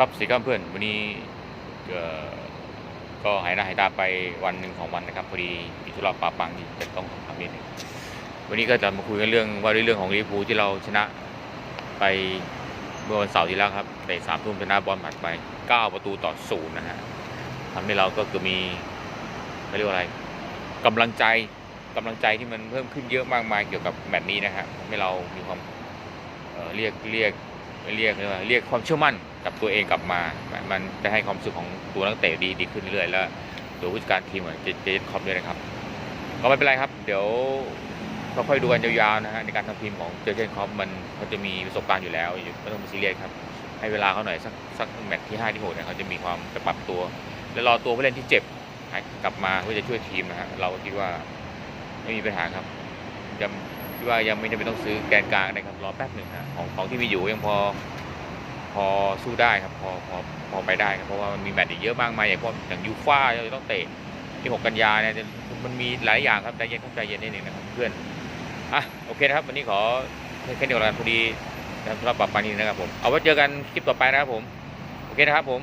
ครับสีครับเพื่อนวันนี้ก็หายหน้าหายตาไปวันหนึ่งของวันนะครับพอดีมีธุระปาปังที่จะต้องทำนิดหนึงวันนี้ก็จะมาคุยกันเรื่องว่าเรื่องของลิเวอร์พูลที่เราชนะไปเมื่อวันเสาร์ที่แล้วครับในสามทุ่มชนะบอลหมัดไป 9 ประตูต่อศูนย์นะฮะทำให้เราก็คือมีเขาเรียกว่าอะไรกำลังใจกำลังใจที่มันเพิ่มขึ้นเยอะมากมายเกี่ยวกับแมตช์นี้นะฮะทำให้เรามีความเเรียกเรียกเรียกเรียกว่าเรียกความเชื่อมั่น กับตัวเองกลับมา มันจะให้ความสึกของตัวนักเตะดีดีขึ้นเรื่อยๆแล้วตัวผู้จัดการทีมเหมือนเจเจคอมด้วยนะครับก็ไม่เป็นไรครับ เดี๋ยวค่อยๆดูกันยาวๆนะฮะในการทำทีมของเจเจนคอมมันเขาจะมีประสบการณ์อยู่แล้วไม่ต้องมาซีเรียสครับให้เวลาเขาหน่อยสักสักแมตช์ที่5ที่6เนี่ยเขาจะมีความจะปรับตัว แล้วรอตัวผู้เล่นที่เจ็บกลับมาเพื่อจะช่วยทีมนะฮะเราคิดว่าไม่มีปัญหาครับยังคิดว่ายังไม่จำเป็นต้องซื้อแกนกลางนะครับรอแป๊บหนึ่งนะของของที่มีอยู่ยังพอ พอสู้ได้ครับพอพอพอไปได้ครับเพราะว่ามันมีแมตช์อีกเยอะมากมายอย่างพวกอย่างยูฟ่าเราต้องเตะที่ 6 กันยาเนี่ยมันมีหลายอย่างครับใจเย็นต้องใจเย็นนิดนึงนะครับเพื่อนอะโอเคนะครับวันนี้ขอแค่เดียวกันพอดีนะครับสำหรับปรับปานี้นะครับผมเอาไว้เจอกันคลิปต่อไปนะครับผมโอเคนะครับผม